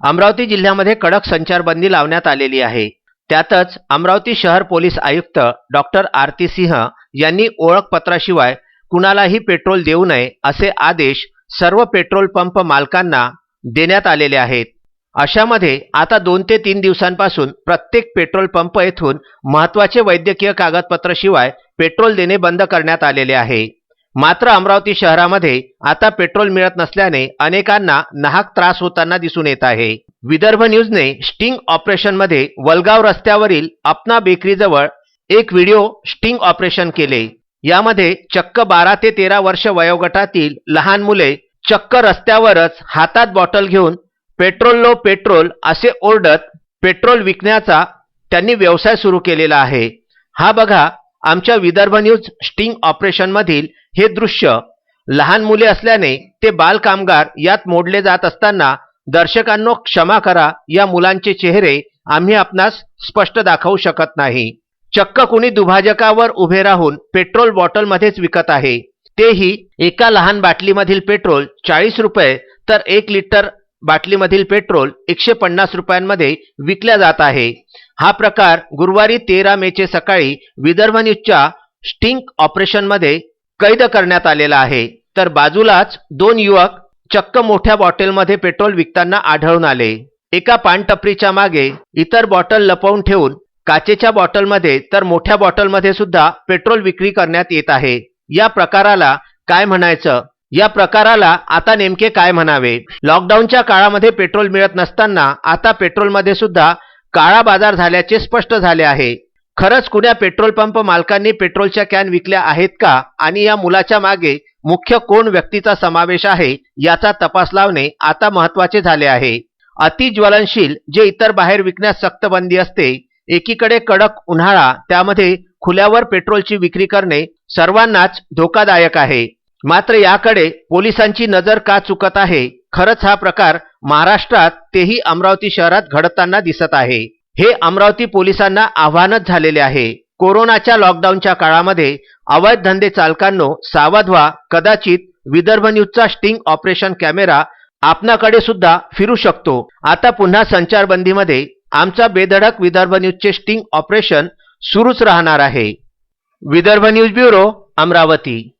अमरावती जिल्ह्यामध्ये कडक संचारबंदी लावण्यात आलेली आहे. त्यातच अमरावती शहर पोलीस आयुक्त डॉक्टर आरती सिंह यांनी ओळखपत्राशिवाय कुणालाही पेट्रोल देऊ नये असे आदेश सर्व पेट्रोल पंप मालकांना देण्यात आलेले आहेत. अशामध्ये आता दोन ते तीन दिवसांपासून प्रत्येक पेट्रोल पंप येथून महत्त्वाचे वैद्यकीय कागदपत्राशिवाय पेट्रोल देणे बंद करण्यात आलेले आहे. मात्र अमरावती शहरामध्ये आता पेट्रोल मिळत नसल्याने अनेकांना नाहक त्रास होताना दिसून येत आहे. विदर्भ न्यूजने स्टिंग ऑपरेशनमध्ये वलगाव रस्त्यावरील अपना बेकरीजवळ एक व्हिडिओ स्टिंग ऑपरेशन केले. यामध्ये चक्क बारा ते तेरा वर्ष वयोगटातील लहान मुले चक्क रस्त्यावरच हातात बॉटल घेऊन पेट्रोल लो पेट्रोल असे ओरडत पेट्रोल विकण्याचा त्यांनी व्यवसाय सुरू केलेला आहे. हा बघा आमच्या विदर्भ न्यूज स्टिंग ऑपरेशनमधील हे दृश्य लहान मुले असल्याने ते बाल कामगार यात मोडले जात असताना दर्शकांनो क्षमा करा या मुलांचे चेहरे आम्ही आपणास स्पष्ट दाखवू शकत नाही. चक्क कुणी दुभाजकावर उभे राहून पेट्रोल बॉटलमध्येच विकत आहे. तेही एका लहान बाटलीमधील पेट्रोल चाळीस रुपये तर एक लिटर बाटलीमधील पेट्रोल एकशे पन्नास रुपयांमध्ये विकल्या जात आहे. हा प्रकार गुरुवारी तेरा मेचे सकाळी विदर्भ न्यूजच्या स्टिंग ऑपरेशनमध्ये कैद करण्यात आलेला आहे. तर बाजूलाच दोन युवक चक्क मोठ्या बॉटलमध्ये पेट्रोल विकताना आढळून आले. एका पानटपरीच्या मागे इतर बॉटल लपवून ठेवून काचेच्या बॉटलमध्ये तर मोठ्या बॉटलमध्ये सुद्धा पेट्रोल विक्री करण्यात येत आहे. या प्रकाराला काय म्हणायचं? या प्रकाराला आता नेमके काय म्हणावे? लॉकडाऊनच्या काळामध्ये पेट्रोल मिळत नसताना आता पेट्रोलमध्ये सुद्धा काळा बाजार झाल्याचे स्पष्ट झाले आहे. खरंच कुण्या पेट्रोल पंप मालकांनी पेट्रोलच्या कॅन विकल्या आहेत का? आणि या मुलाच्या मागे मुख्य कोण व्यक्तीचा समावेश आहे याचा तपास लावणे आता महत्त्वाचे झाले आहे. अति ज्वलनशील जे इतर बाहेर विकण्यास सक्त बंदी असते एकीकडे कडक उन्हाळा त्यामध्ये खुल्यावर पेट्रोलची विक्री करणे सर्वांनाच धोकादायक आहे. मात्र याकडे पोलिसांची नजर का चुकत आहे? खरंच हा प्रकार महाराष्ट्रात तेही अमरावती शहरात घडताना दिसत आहे. हे अमरावती पोलिसांना आव्हानच झालेले आहे. कोरोनाच्या लॉकडाऊनच्या काळामध्ये अवैध धंदे चालकांनो सावध व्हा. कदाचित विदर्भ न्यूजचा स्टिंग ऑपरेशन कॅमेरा आपणाकडे सुद्धा फिरू शकतो. आता पुन्हा संचारबंदीमध्ये आमचा बेधडक विदर्भ न्यूजचे स्टिंग ऑपरेशन सुरूच राहणार आहे. Vidarbha news bureau Amravati.